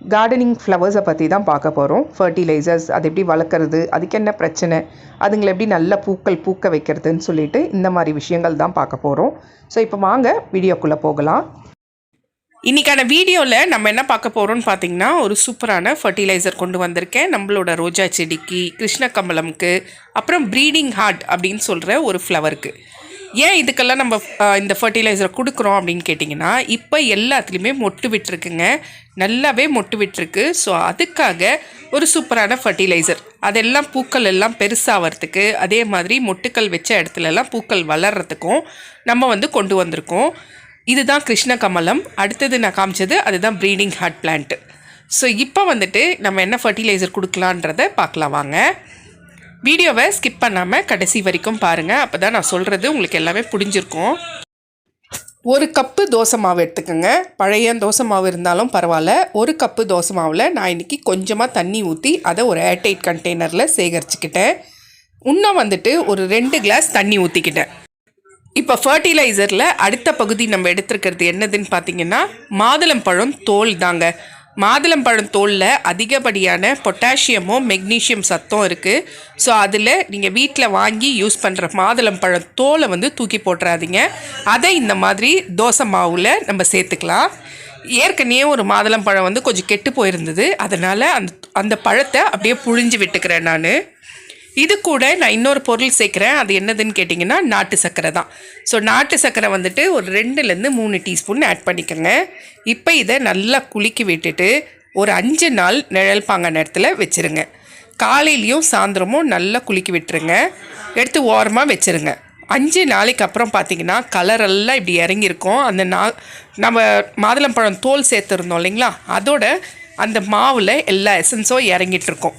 Gardening ஃப்ளவர்ஸை பற்றி தான் பார்க்க போகிறோம் ஃபர்டிலைசர்ஸ் அது எப்படி வளர்க்குறது அதுக்கு என்ன பிரச்சனை அதுங்களை எப்படி நல்ல பூக்கள் பூக்க வைக்கிறதுன்னு சொல்லிட்டு இந்த மாதிரி விஷயங்கள் தான் பார்க்க போகிறோம் ஸோ இப்போ வாங்க வீடியோக்குள்ளே போகலாம். இன்னைக்கான வீடியோவில் நம்ம என்ன பார்க்க போகிறோம்னு பார்த்தீங்கன்னா ஒரு சூப்பரான ஃபர்டிலைசர் கொண்டு வந்திருக்கேன். நம்மளோட ரோஜா செடிக்கு கிருஷ்ணகமலம்க்கு அப்புறம் ப்ரீடிங் ஹார்ட் அப்படின்னு சொல்கிற ஒரு ஃப்ளவருக்கு ஏன் இதுக்கெல்லாம் நம்ம இந்த ஃபர்டிலைசரை கொடுக்குறோம் அப்படின்னு கேட்டிங்கன்னா இப்போ எல்லாத்துலேயுமே மொட்டு விட்டுருக்குங்க. நல்லாவே மொட்டு விட்டுருக்கு. ஸோ அதுக்காக ஒரு சூப்பரான ஃபர்டிலைசர் அதெல்லாம் பூக்கள் எல்லாம் பெருசாகிறதுக்கு அதே மாதிரி மொட்டுக்கள் வச்ச இடத்துலலாம் பூக்கள் வளர்கிறதுக்கும் நம்ம வந்து கொண்டு வந்திருக்கோம். இதுதான் கிருஷ்ண கமலம் அடுத்தது நான் காமிச்சது அதுதான் ப்ரீடிங் ஹார்ட் பிளான்ட்டு ஸோ இப்போ வந்துட்டு நம்ம என்ன ஃபர்டிலைசர் கொடுக்கலான்றத பார்க்கலாம் வாங்க. வீடியோவை ஸ்கிப் பண்ணாமல் கடைசி வரைக்கும் பாருங்கள் அப்போ தான் நான் சொல்கிறது உங்களுக்கு எல்லாமே புரிஞ்சிருக்கும். ஒரு கப்பு தோசை மாவு எடுத்துக்கோங்க. பழைய தோசை மாவு இருந்தாலும் பரவாயில்ல. ஒரு கப்பு தோசை மாவில் நான் இன்றைக்கி கொஞ்சமாக தண்ணி ஊற்றி அதை ஒரு ஏர்டைட் கண்டெய்னரில் சேகரிச்சுக்கிட்டேன். இன்னும் வந்துட்டு ஒரு ரெண்டு கிளாஸ் தண்ணி ஊற்றிக்கிட்டேன் இப்போ ஃபர்டிலைசரில் அடுத்த பகுதி நம்ம எடுத்துருக்கிறது என்னதுன்னு பார்த்தீங்கன்னா மாதுளம்பழம் தோல் தாங்க. மாதுளம்பழம் தோலில் அதிகப்படியான பொட்டாசியமும் மெக்னீஷியம் சத்தம் இருக்குது ஸோ அதில் நீங்கள் வீட்டில் வாங்கி யூஸ் பண்ணுற மாதுளம்பழம் தோலை வந்து தூக்கி போட்டுறாதீங்க. அதை இந்த மாதிரி தோசை மாவில் நம்ம சேர்த்துக்கலாம். ஏற்கனவே ஒரு மாதுளம்பழம் வந்து கொஞ்சம் கெட்டு போயிருந்தது. அதனால் அந்த அந்த பழத்தை அப்படியே புழிஞ்சு விட்டுக்கிறேன் நான். இது கூட நான் இன்னொரு பொருள் சேர்க்குறேன். அது என்னதுன்னு கேட்டிங்கன்னா நாட்டு சர்க்கரை தான். ஸோ நாட்டு சர்க்கரை வந்துட்டு ஒரு ரெண்டுலேருந்து மூணு டீஸ்பூன் ஆட் பண்ணிக்கோங்க. இப்போ இதை நல்லா குலுக்கி விட்டுட்டு ஒரு அஞ்சு நாள் நிழல் பாங்க நேரத்தில் வச்சுருங்க. காலையிலையும் சாயந்தரமும் நல்லா குலுக்கி விட்டுருங்க. எடுத்து ஓரமாக வச்சுருங்க. அஞ்சு நாளைக்கு அப்புறம் பார்த்தீங்கன்னா கலரெல்லாம் இப்படி இறங்கியிருக்கும். அந்த நா நம்ம மாதுளம்பழம் தோல் சேர்த்துருந்தோம் இல்லைங்களா? அதோட அந்த மாவில் எல்லா எசன்ஸும் இறங்கிட்டுருக்கோம்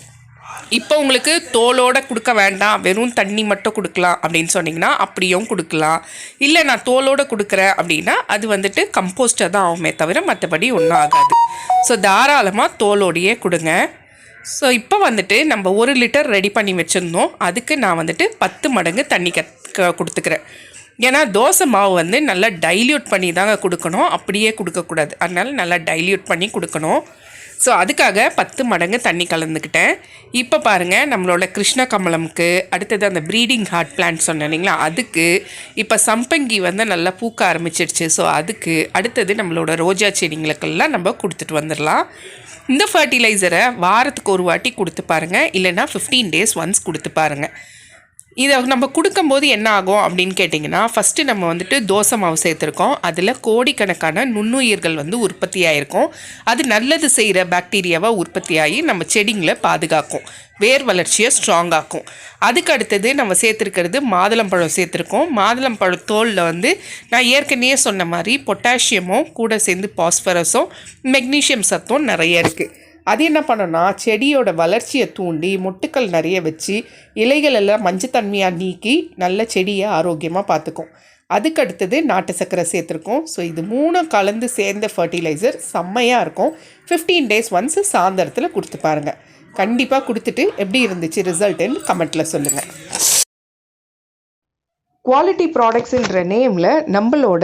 இப்போ உங்களுக்கு தோலோட கொடுக்க வேண்டாம். வெறும் தண்ணி மட்டும் கொடுக்கலாம் அப்படின்னு சொன்னீங்கன்னா அப்படியும் கொடுக்கலாம். இல்லை நான் தோலோட கொடுக்குறேன் அப்படின்னா அது வந்துட்டு கம்போஸ்டர் தான் ஆகுமே தவிர மற்றபடி ஒன்றும் ஆகாது. ஸோ தாராளமாக தோலோடையே கொடுங்க. ஸோ இப்போ வந்துட்டு நம்ம ஒரு லிட்டர் ரெடி பண்ணி வச்சுருந்தோம். அதுக்கு நான் வந்துட்டு பத்து மடங்கு தண்ணி க- கொடுத்துக்கிறேன். ஏன்னா தோசை மாவு வந்து நல்லா டைல்யூட் பண்ணி தாங்க கொடுக்கணும். அப்படியே கொடுக்கக்கூடாது. அதனால் நல்லா டைல்யூட் பண்ணி கொடுக்கணும். ஸோ அதுக்காக பத்து மடங்கு தண்ணி கலந்துக்கிட்டேன். இப்போ பாருங்கள் நம்மளோட கிருஷ்ண கமலம்க்கு அடுத்தது அந்த ப்ரீடிங் ஹார்ட் பிளான்ட் சொன்னேன் இல்லைங்களா? அதுக்கு இப்போ சம்பங்கி வந்து நல்லா பூக்க ஆரம்பிச்சிடுச்சு ஸோ அதுக்கு அடுத்தது நம்மளோட ரோஜா செடிங்களுக்கெல்லாம் நம்ம கொடுத்துட்டு வந்துடலாம். இந்த ஃபர்டிலைசரை வாரத்துக்கு ஒரு வாட்டி கொடுத்து பாருங்கள் இல்லைன்னா ஃபிஃப்டீன் டேஸ் ஒன்ஸ் கொடுத்து பாருங்கள் இதை நம்ம கொடுக்கும்போது என்ன ஆகும் அப்படின்னு கேட்டிங்கன்னா ஃபஸ்ட்டு நம்ம வந்துட்டு தோசை மாவு சேர்த்துருக்கோம். அதில் கோடிக்கணக்கான நுண்ணுயிர்கள் வந்து உற்பத்தியாயிருக்கும். அது நல்லது செய்கிற பாக்டீரியாவாக உற்பத்தியாகி நம்ம செடிங்களை பாதுகாக்கும். வேர் வளர்ச்சியை ஸ்ட்ராங்காக்கும் அதுக்கு அடுத்தது நம்ம சேர்த்துருக்கிறது மாதுளம்பழம் சேர்த்துருக்கோம். மாதுளம்பழம் தோலில் வந்து நான் ஏற்கனவே சொன்ன மாதிரி பொட்டாசியமும் கூட சேர்ந்து பாஸ்பரஸும் மெக்னீஷியம் சத்தும் நிறைய இருக்குது அது என்ன பண்ணோன்னா செடியோட வளர்ச்சியை தூண்டி மொட்டுக்கள் நிறைய வச்சு இலைகள் எல்லாம் மஞ்சத்தன்மையாக நீக்கி நல்ல செடியை ஆரோக்கியமாக பார்த்துக்கும். அதுக்கு அடுத்தது நாட்டு சர்க்கரை சேர்த்துருக்கோம். ஸோ இது மூணும் கலந்து சேர்ந்த ஃபர்டிலைசர் செம்மையாக இருக்கும். ஃபிஃப்டீன் டேஸ் ஒன்ஸ் சாயந்தரத்தில் கொடுத்து பாருங்கள் கண்டிப்பாக கொடுத்துட்டு எப்படி இருந்துச்சு ரிசல்ட்டுன்னு கமெண்ட்டில் சொல்லுங்கள் குவாலிட்டி ப்ராடக்ட்ஸுன்ற நேமில் நம்மளோட